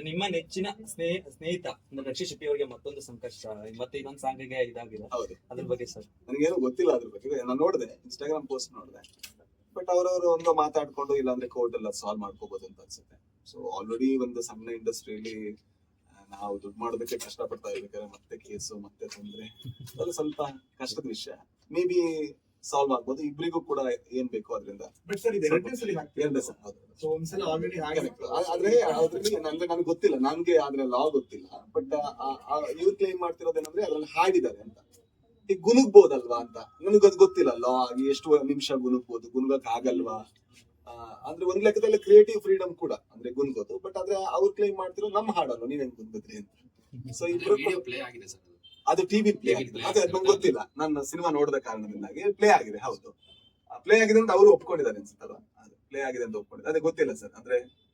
ನಿಮ್ಮ ನೆಚ್ಚಿನ ಸ್ನೇಹ ಸ್ನೇಹಿತ ಅಂದ್ರೆ ರಕ್ಷಿತ್ ಶೆಟ್ಟಿ ಅವರಿಗೆ ಮತ್ತೊಂದು ಸಂಕಷ್ಟ ಮತ್ತೆ ಇನ್ನೊಂದು ಸಾಂಗಿಗೆ ಇದಾಗಿದೆ. ಹೌದು. ಅದ್ರ ಬಗ್ಗೆ ಸರ್. ನನಗೇನು ಗೊತ್ತಿಲ್ಲ ಅದ್ರ ಬಗ್ಗೆ. ನಾನು ನೋಡಿದೆ ಇನ್ಸ್ಟಾಗ್ರಾಮ್ ಪೋಸ್ಟ್ ನೋಡಿದೆ. ಬಟ್ ಅವರವರು ಒಂದು ಮಾತಾಡ್ಕೊಂಡು ಇಲ್ಲಾಂದ್ರೆ ಕೋರ್ಟ್ ಎಲ್ಲ ಸಾಲ್ವ್ ಮಾಡ್ಕೋಬಹುದು ಅಂತ ಅನ್ಸುತ್ತೆ. ಸೊ ಆಲ್ರೆಡಿ ಒಂದು ಸಣ್ಣ ಇಂಡಸ್ಟ್ರಿಯಲ್ಲಿ ನಾವು ದುಡ್ಡು ಮಾಡೋದಕ್ಕೆ ಕಷ್ಟಪಡ್ತಾ ಇರ್ಬೇಕಾದ್ರೆ ಮತ್ತೆ ಕೇಸು ಮತ್ತೆ ತೊಂದ್ರೆ. ಅದು ಸ್ವಲ್ಪ ಕಷ್ಟದ ವಿಷಯ. ಮೇ ಬಿ ಸಾಲ್ವ್ ಆಗ್ಬೋದು. ಇಬ್ರಿಗೂ ಕೂಡ ಏನ್ ಬೇಕು ಅದರಿಂದ? ಬಟ್ ಸರ್ ಇದು ಎರಡನೇ ಸಲ ಎರಡನೇ ಸಲ ಹೌದು. ಸೊ ಒಂದ್ಸಲ ಆಲ್ರೆಡಿ ಹಾಗೆ Correct. ಆ- ಆದ್ರೆ ಅದ್ರಲ್ಲಿ ಅಂದ್ರೆ ನನಗೆ ಗೊತ್ತಿಲ್ಲ. ನನ್ಗೆ ಆದ್ರೆ ಲಾ ಗೊತ್ತಿಲ್ಲ. ಬಟ್ ಇವ್ರು ಕ್ಲೈಮ್ ಮಾಡ್ತಿರೋದೇನಂದ್ರೆ ಅದ್ರಲ್ಲಿ ಹಾಡಿದ್ದಾರೆ ಅಂತ. ಈಗ ಗುನುಗ್ಬೋದಲ್ವಾ ಅಂತ. ನನಗದು ಅದು ಗೊತ್ತಿಲ್ಲ ಲಾ ಎಷ್ಟು ನಿಮಿಷ ಗುನುಗ್ಬೋದು ಗುನುಗಕ್ ಆಗಲ್ವಾ ಅಂದ್ರೆ ಒಂದ್ ಲೆಕ್ಕದಲ್ಲಿ ಕ್ರಿಯೇಟಿವ್ ಫ್ರೀಡಮ್ ಕೂಡ. ಅಂದ್ರೆ ಗುನ್ಗೋದು. ಬಟ್ ಆದ್ರೆ ಅವ್ರು ಕ್ಲೈಮ್ ಮಾಡ್ತಿರೋ ನಮ್ಮ ಹಾಡಲ್ಲ ನೀವ್ ಹೆಂಗ್ ಗುನ್ಗುದ್ರಿ ಅಂತ. ಸೊ ಇಬ್ರು ಪ್ಲೇ ಆಗಿದೆ ಸರ್. ಅದು ಟಿವಿ ಪ್ಲೇ ಆಗಿದೆ ಅದೇ ನಂಗೆ ಗೊತ್ತಿಲ್ಲ. ನನ್ನ ಸಿನಿಮಾ ನೋಡಿದ ಕಾರಣದಿಂದಾಗಿ ಪ್ಲೇ ಆಗಿದೆ ಹೌದು. ಪ್ಲೇ ಆಗಿದೆ ಅಂತ ಅವರು ಒಪ್ಕೊಂಡಿದ್ದಾರೆ ಅನ್ಸುತ್ತಲ್ಲ ಪ್ಲೇ ಆಗಿದೆ ಅಂತ ಒಪ್ಕೊಂಡಿದ್ದಾರೆ. ಅದೇ ಗೊತ್ತಿಲ್ಲ ಸರ್. ಅಂದ್ರೆ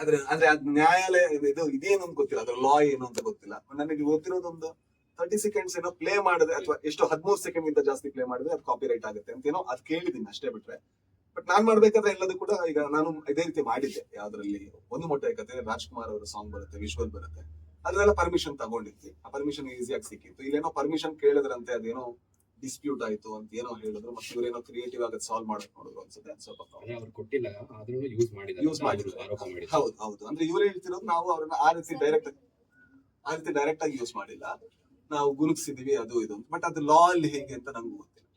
ಆದ್ರೆ ಅಂದ್ರೆ ಅದ್ ನ್ಯಾಯಾಲಯ ಇದು- ಇದು ಇದೇನು ಅಂತ ಗೊತ್ತಿಲ್ಲ. ಅದ್ರ ಲಾ ಏನು ಅಂತ ಗೊತ್ತಿಲ್ಲ. ನನಗೆ ಗೊತ್ತಿರೋದೊಂದು ತರ್ಟಿ ಸೆಕೆಂಡ್ಸ್ ಏನೋ ಪ್ಲೇ ಮಾಡಿದ್ರೆ ಅಥವಾ ಎಷ್ಟು ಹದಿಮೂರು ಸೆಕೆಂಡ್ ಗಿಂತ ಜಾಸ್ತಿ ಪ್ಲೇ ಮಾಡಿದ್ರೆ ಅದು ಕಾಪಿ ರೈಟ್ ಆಗುತ್ತೆ ಅಂತ ಏನೋ ಅದ್ ಕೇಳಿದೀನಿ ಅಷ್ಟೇ ಬಿಟ್ರೆ. ಬಟ್ ನಾನ್ ಮಾಡ್ಬೇಕಾದ್ರೆ ಎಲ್ಲದೂ ಕೂಡ ಈಗ ನಾನು ಇದೇ ರೀತಿ ಮಾಡಿದ್ದೆ. ಯಾವ್ದ್ರಲ್ಲಿ ಒಂದು ಮೊಟ್ಟೆ ಯಾಕಂದ್ರೆ ರಾಜ್ಕುಮಾರ್ ಅವರ ಸಾಂಗ್ ಬರುತ್ತೆ ವಿಶ್ವಲ್ ಬರುತ್ತೆ. ಅದ್ರೆಲ್ಲ ಪರ್ಮಿಷನ್ ತಗೊಂಡಿದ್ವಿ. ಆ ಪರ್ಮಿಷನ್ ಈಸಿಯಾಗಿ ಸಿಕ್ಕಿತ್ತು. ಇಲ್ಲೇನೋ ಪರ್ಮಿಷನ್ ಕೇಳಿದ್ರಂತೆ ಅದೇನೋ ಡಿಸ್ಪ್ಯೂಟ್ ಆಯ್ತು ಅಂತ ಏನೋ ಹೇಳಿದ್ರು ಮತ್ತೆ ಇವರೇನೋ ಕ್ರಿಯೇಟಿವ್ ಆಗಿ ಸಾಲ್ವ್ ಮಾಡಕ್ ನೋಡಿದ್ರು ಅನ್ಸುತ್ತೆ. ಸ್ವಲ್ಪ ಅವ್ರು ಕೊಟ್ಟಿಲ್ಲ ಆದ್ರೂ ಯೂಸ್ ಮಾಡಿದ್ರು. ಯೂಸ್ ಮಾಡಿದ್ರು ಹೌದು ಹೌದು. ಅಂದ್ರೆ ಇವ್ರು ಹೇಳ್ತಿರೋದು ನಾವು ಅವ್ರನ್ನ ಆ ರೀತಿ ಡೈರೆಕ್ಟ್ ಆ ರೀತಿ ಡೈರೆಕ್ಟ್ ಆಗಿ ಯೂಸ್ ಮಾಡಿಲ್ಲ. ನಾವು ಗುರುಗ್ಸಿದೀವಿ ಅದು ಇದು ಬಟ್ ಅದು ಲಾ ಅಲ್ಲಿ ಹೇಗೆ ಅಂತ ನಮ್ಗೆ ಗೊತ್ತಿಲ್ಲ.